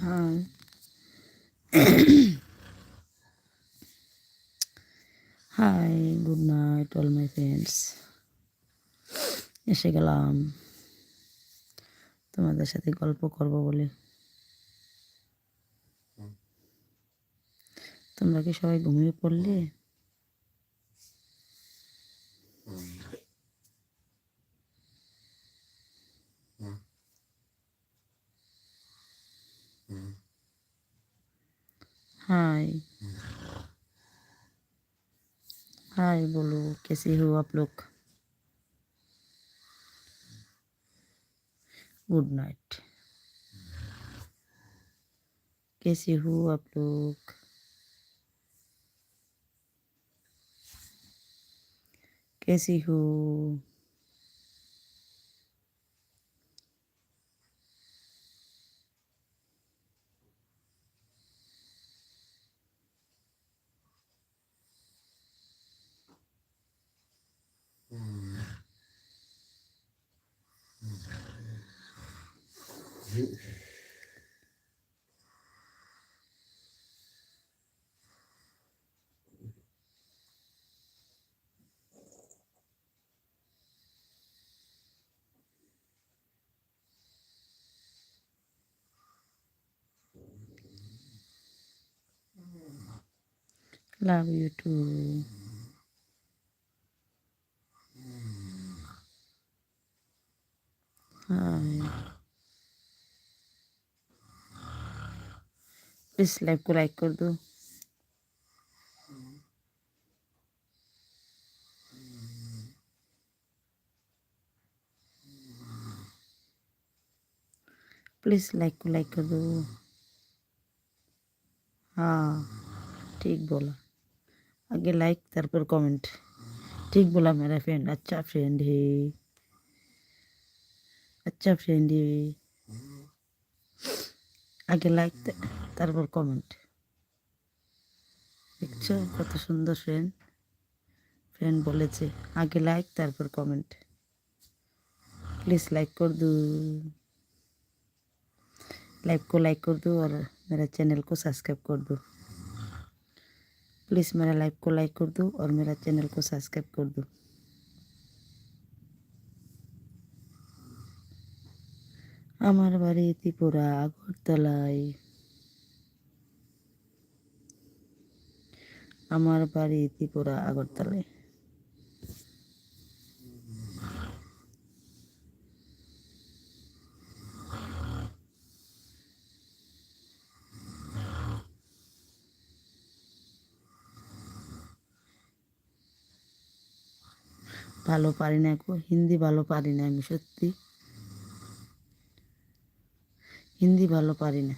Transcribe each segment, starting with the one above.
Hi hi good night all my friends এসে গেলাম। তোমাদের সাথে গল্প করব বলে। তোমরা কি সবাই ঘুমিয়ে পড়লে? हाय। हाय बोलो, कैसे हो आप लोग? गुड नाइट कैसे हो आप लोग? कैसी हो? Love you too. Hi. Please live को लाइक कर दो। प्लीज़ लाइक को लाइक कर दो। हाँ ठीक बोला। आगे लाइक तर पर कमेंट ठीक बोला मेरा फ्रेंड अच्छा फ्रेंड है। अच्छा फ्रेंड है। आगे लाइक তারপর কমেন্ট দেখছ কত সুন্দর ফ্রেন্ড ফ্রেন্ড বলেছে, আগে লাইক তারপর কমেন্ট প্লিজ লাইক কর দু লাইক কো লাইক কর দু আর মেরা চ্যানেল কো সাবস্ক্রাইব কর দু প্লিজ মেরা লাইক কো লাইক কর দু আর মেরা চ্যানেল কো সাবস্ক্রাইব কর দু আমার বাড়ি ত্রিপুরা, আগরতলায়। আমার বাড়ি ত্রিপুরা আগরতলায় ভালো পারি না হিন্দি ভালো পারি না আমি, সত্যি। হিন্দি ভালো পারি না।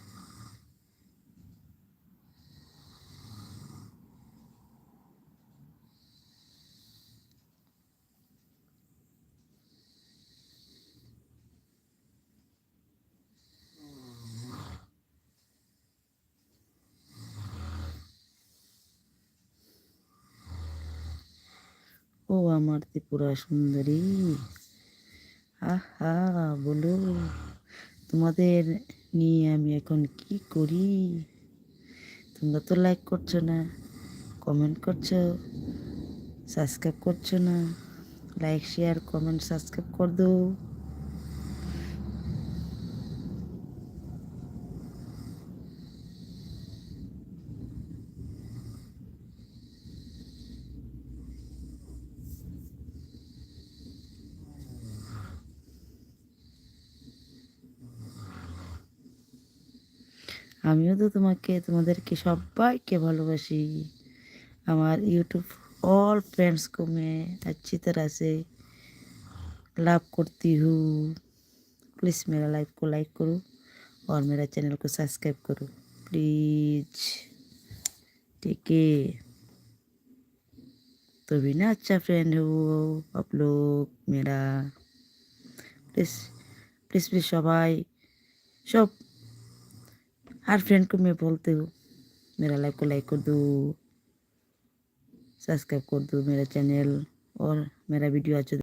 ও আমার ত্রিপুরা সুন্দরী। আহা, বলো, তোমাদের নিয়ে আমি এখন কি করি? তোমরা তো লাইক করছ না কমেন্ট করছ সাবস্ক্রাইব করছ না লাইক শেয়ার কমেন্ট সাবস্ক্রাইব কর দো আমিও তো তোমাকে তোমাদেরকে সবাইকে ভালোবাসি আমার ইউটিউব ऑल फ्रेंड्स को मैं अच्छी तरह से लव करती हूँ प्लीज़ मेरा लाइव को लाइक करो और मेरा चैनल को सब्सक्राइब करो प्लीज़ ठीक है तो भी ना अच्छा फ्रेंड हो आप लोग मेरा प्लीज़ प्लीज़ प्लीज़ सबाई सब हर फ्रेंड को मैं बोलती हूँ, मेरा लाइफ को लाइक कर दो सब्सक्राइब कर दो मेरा चैनल और मेरा वीडियो अच्छा